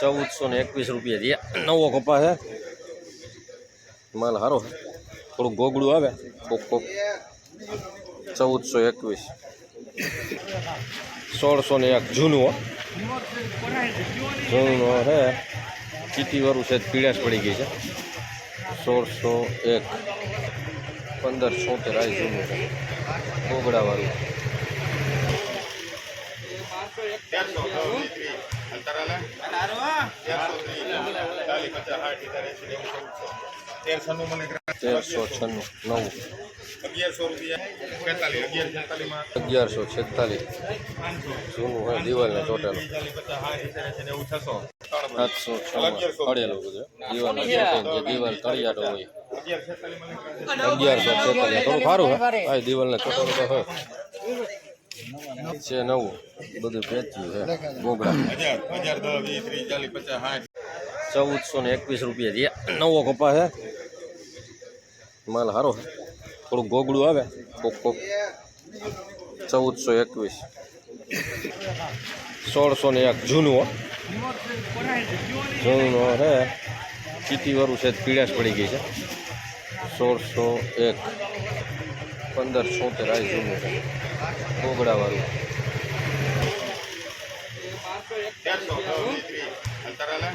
ચૌદસો ને એકવીસ રૂપિયા જે નવો કપા છે. માલ સારો થોડું ગોગડું આવે. કોક કોક. ચૌદસો એકવીસ. સોળસો ને એક જૂનું જૂનું હે ચીટીવાળું છે પીડાશ પડી ગઈ છે. સોળસો એક. પંદર છોતેર, આ જૂનું છે. ગોગડાવાળું. તેરસો મને તેરસો છન્નું નવ. અગિયારસો રૂપિયા બેતાલીસ અગિયાર બેતાલીસમાં અગિયારસો છેતાલીસ. જૂનું હોય દિવાલને સાતસો છ અડેલું બધું દિવાલ જે દિવાલ તળિયાટો હોય. અગિયાર છેતાલીસ અગિયારસો છેતાલીસ. થોડું સારું હોય આ દિવાલને ચોટેલું તો હોય. છે નવું. બધું પેચ્યું છે. ગોગડા ચૌદસો ને એકવીસ રૂપિયા જે નવો કપા છે. માલ સારો થોડુંક ગોગડું આવે. કોક કોક. ચૌદસો એકવીસ. સોળસો ને એક. જૂનું જૂનું છે ચીટીવાળું છે પીડાશ પડી ગઈ છે. સોળસો એક. પંદર છોતેર આ જૂનું છે. ગોગડાવાળું અંતરાલા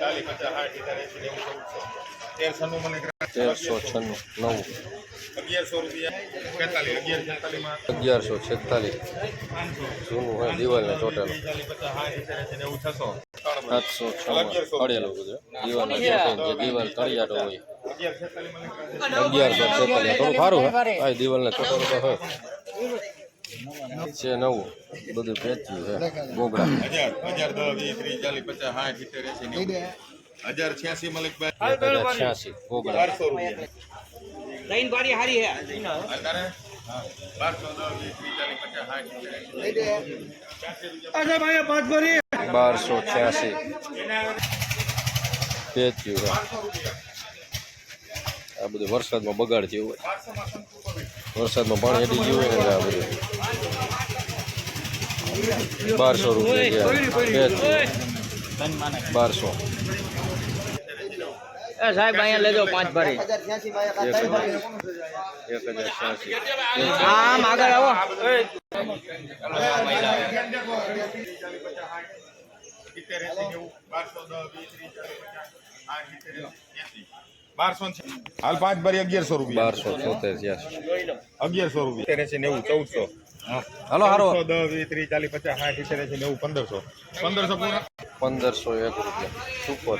ચાલીસ પચાસ સાઠ સિત્તેર એંસી નેવું ચૌદસો તેરસો નું મને તેરસો છન્નું નવું. અગિયારસો રૂપિયા. બેતાલીસ અગિયાર બેતાલીસમાં અગિયારસો છેતાલીસ. જૂનું હોય દિવાલને છસો સાતસો બધું. દિવાલ જે દિવાલ તળિયાટો હોય. અગિયાર છેતાલીસ અગિયારસો છેતાલીસ. થોડું સારું હે? આ દિવાલને ચોટેલું તો હોય. છે નવું બધું પેચ્યું છે ગોગડા હજાર હજાર દસ વીસ ત્રીસ ચાલીસ પચાસ સાઠ સિત્તેર એંસી હજાર છ્યાસી મલિકભાઈ બારસો રૂપિયા. લાઈન બારી હારી હે. બારસો છ્યાસી છે આ બધું વરસાદમાં બગાડ થયું હોય. વરસાદમાં પાણી હટી ગયું હોય ને આ બધું. બારસો રૂપિયા બારસો. એ સાહેબ અહીંયા લેજો પાંચ ભરી. એક હજાર છ્યાસી આમ આગળ આવો. બારસો હાલ પાંચ બારી અગિયારસો રૂપિયા. બારસો છોતેર અગિયારસો રૂપિયા. નેવું ચૌદસો. હાલો હારો. દસ વીસ ત્રીસ ચાલીસ પચાસ સાઠ સિત્તેર એંસી નેવું પંદરસો. પંદરસો પૂરા? પંદરસો એક રૂપિયા. સુપર.